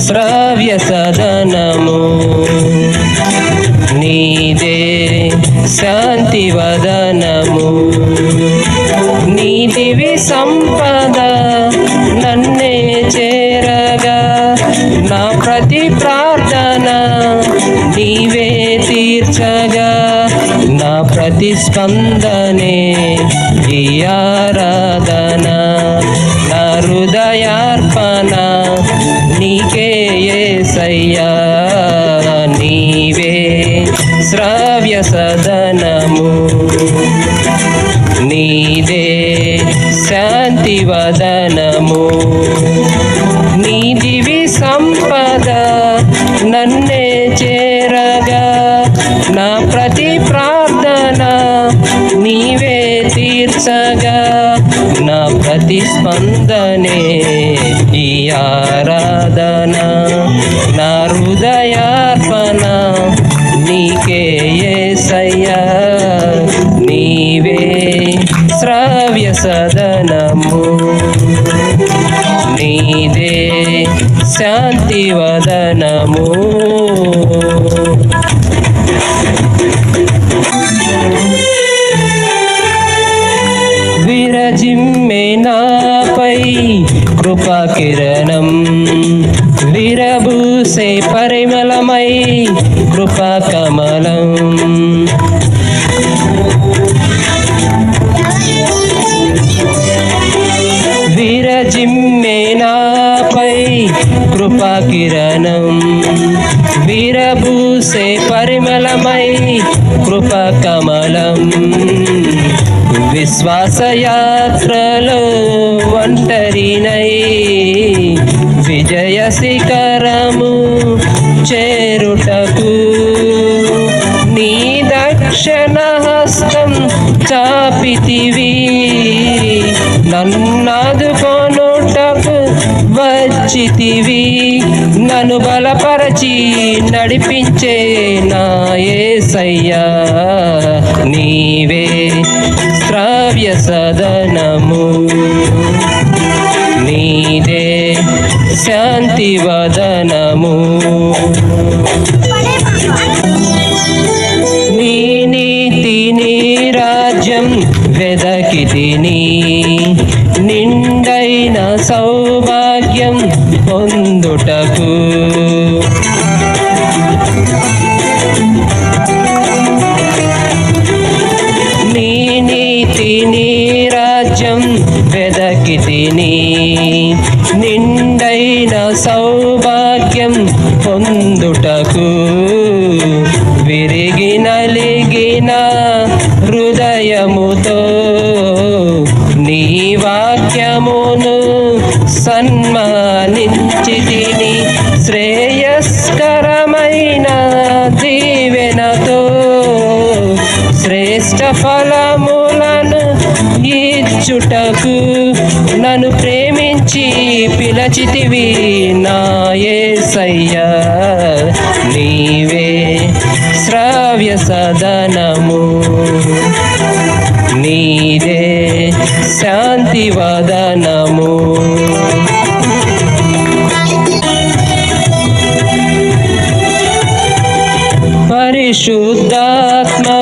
శ్రావ్య సదనము. నీదే శాంతి వదనము. నీతివి సంపద నన్నే చేరగా. నా ప్రతి ప్రార్థన నీవే తీర్చగా. నా ప్రతిస్పందనే ఈ ఆరాధనా. వదనము నీ దివి సంపద నన్నే చేరగా నా ప్రతి ప్రార్థన నీవే తీర్చగా నా ప్రతి స్పందనే ఈ ఆరాధన. సదనము. నీదే శాంతి వదనము. విరజిమ్మే నాపై కృపా కిరణం. విరబూసే పరిమళమై కృపా విరబూసే పరిమళమై కృపా కమలం వచ్చితివి నన్ను బలపరచి నడిపించే నా ఏసయ్యా. నీవే శ్రావ్య సదనము. నీదే శాంతి భాగ్యం పొందుటకు. నీ నీతి నీ రాజ్యం వెదకి తిని నిండైన సౌభాగ్యం పొందుటకు. విరిగి సన్మానించి శ్రేయస్కరమైన దీవెనతో శ్రేష్ట ఫలములను ఇచ్చుటకు నన్ను ప్రేమించి పిలచితివి నాయసయ్య నీవే శ్రావ్య సదనము. నీదే శాంతి వదనము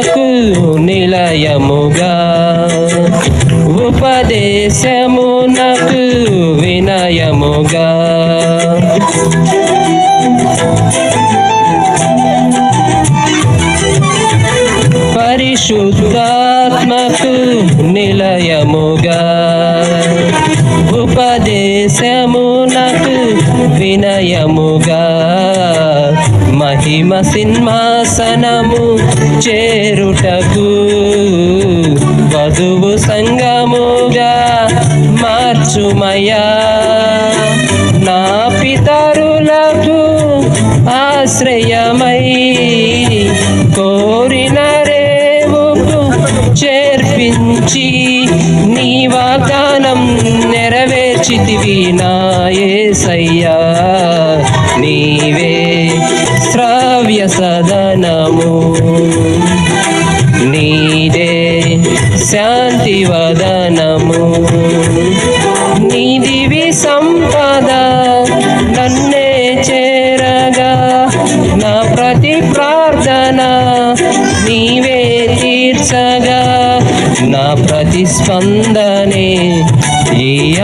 సింహాసనము చేరుటకు వధువు సంగముగా మార్చుమయా నా పితరులకు ఆశ్రయమై కోరిన రేవుకు చేర్పించి నీ వాగ్దానం నెరవేర్చితివి నా నీదే శాంతి వదనము. నీదివి సంపద నన్నే చేరగా. నా ప్రతి ప్రార్థన నీవే తీర్చగా. నా ఈ